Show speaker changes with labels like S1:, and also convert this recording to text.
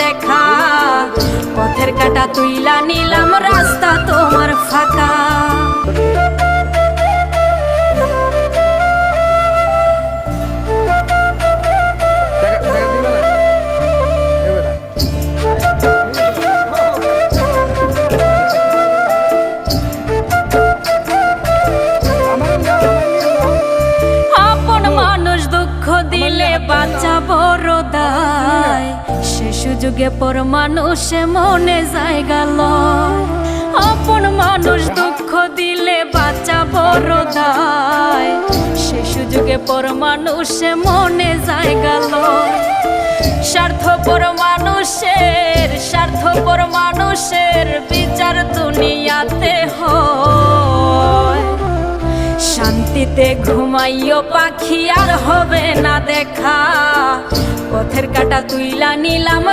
S1: দেখা। পথের কাটা তুইলা নিলাম রাস্তা তোমার ফাঁকা।
S2: টাকা টাকা
S1: সে সুযোগে পর মানুষে মনে জায়গা লয়। আপন মানুষ দুঃখ দিলে বাচ্চা বড় দায়। সে সুযোগে পর মানুষে মনে জায়গা লয়। স্বার্থপর মানুষের স্বার্থপর মানুষের বিচার দুনিয়াতে হয়। শান্তিতে ঘুমাইও পাখি আর হবে না দেখা। পথের কাটা তুইলা নিলাম